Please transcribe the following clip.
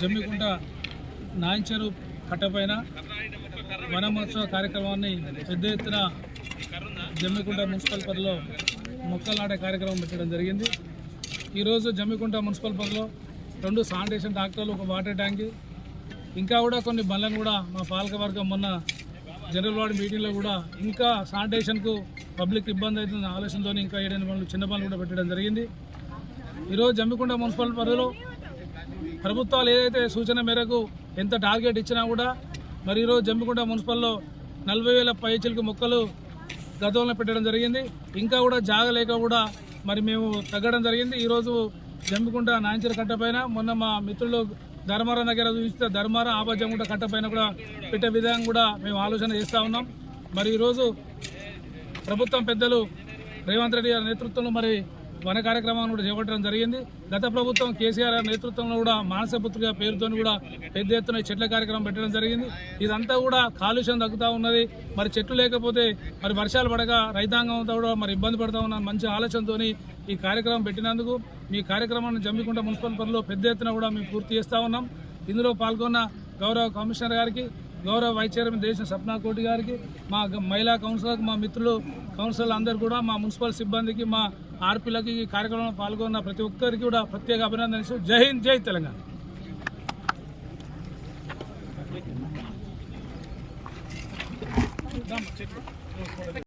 జమ్మికుంట నాయంచెరు కట్టపైన వనమహోత్సవ కార్యక్రమాన్ని పెద్ద ఎత్తున జమ్మికుంట మున్సిపల్ పరిధిలో మొక్కలు నాటే కార్యక్రమం పెట్టడం జరిగింది. ఈరోజు జమ్మికుంట మున్సిపల్ పరిధిలో రెండు శానిటేషన్ డాక్టర్లు ఒక వాటర్ ట్యాంక్ ఇంకా కూడా కొన్ని బండ్లను కూడా మా పాలకవర్గం మొన్న జనరల్ వార్డు మీటింగ్లో కూడా ఇంకా శానిటేషన్కు పబ్లిక్ ఇబ్బంది అవుతుంది ఆలోచనతో ఇంకా ఏడైనా పనులు చిన్న పనులు కూడా పెట్టడం జరిగింది. ఈరోజు జమ్మికుంట మున్సిపల్ పరిధిలో ప్రభుత్వాలు ఏదైతే సూచన మేరకు ఎంత టార్గెట్ ఇచ్చినా కూడా మరి ఈరోజు జమ్మికుంట మున్సిపల్లో నలభై వేల పైచీలకు మొక్కలు గతంలో పెట్టడం జరిగింది. ఇంకా కూడా జాగలేక కూడా మరి మేము తగ్గడం జరిగింది. ఈరోజు జమ్మికుంట నాంచర కట్ట పైన మొన్న మా మిత్రులు ధర్మారం దగ్గర చూస్తే ధర్మారం ఆపజమ్ముంట కట్ట పైన కూడా పెట్టే విధంగా కూడా మేము ఆలోచన చేస్తూ ఉన్నాం. మరి ఈరోజు ప్రభుత్వం పెద్దలు రేవంత్ రెడ్డి గారి నేతృత్వంలో మరి వన కార్యక్రమాన్ని కూడా చేపట్టడం జరిగింది. గత ప్రభుత్వం కేసీఆర్ నేతృత్వంలో కూడా మానసపుత్రిక పేరుతో కూడా పెద్ద ఎత్తున చెట్ల కార్యక్రమం పెట్టడం జరిగింది. ఇదంతా కూడా కాలుష్యం తగ్గుతూ ఉన్నది. మరి చెట్లు లేకపోతే మరి వర్షాలు పడక రైతాంగం అంతా కూడా మరి ఇబ్బంది పడుతూ ఉన్న మంచి ఆలోచనతో ఈ కార్యక్రమం పెట్టినందుకు మీ కార్యక్రమాన్ని జమ్మికుంట మున్సిపల్ పరిధిలో పెద్ద ఎత్తున కూడా మేము పూర్తి చేస్తూ ఉన్నాం. ఇందులో పాల్గొన్న గౌరవ కమిషనర్ గారికి గౌరవ వైస్ చైర్మన్ దేశం సప్నా కోటి గారికి మా మహిళా కౌన్సిలర్కి మా మిత్రులు కౌన్సిలర్లు అందరు కూడా మా మున్సిపల్ సిబ్బందికి మా ఆర్పీలకి ఈ కార్యక్రమంలో పాల్గొన్న ప్రతి ఒక్కరికి కూడా ప్రత్యేక అభినందనలు. జై హింద్ జై తెలంగాణ.